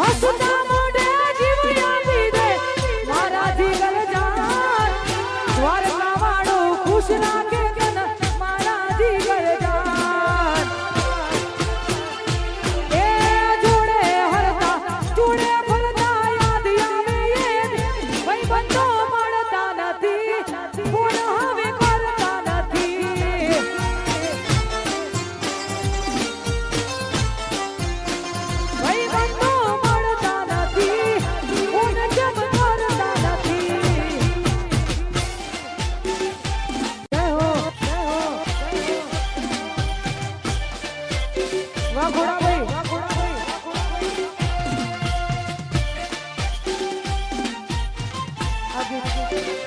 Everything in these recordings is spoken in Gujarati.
rosto da tá Thank you.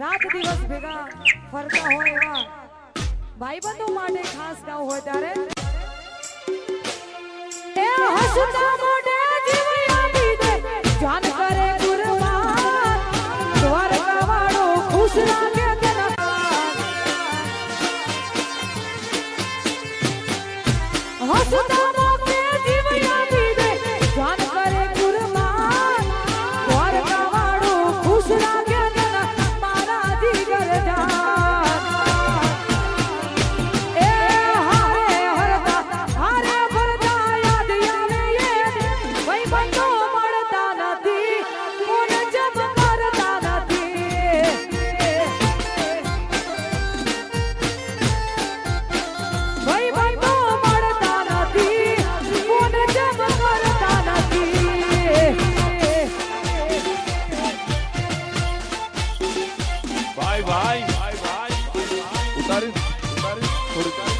રાત દિવસ ભેગા ફરતા હોય એવા ભાઈબંધો માટે ખાસ ગાવ હોય ત્યારે. ઉતારી ઉતારી થોડી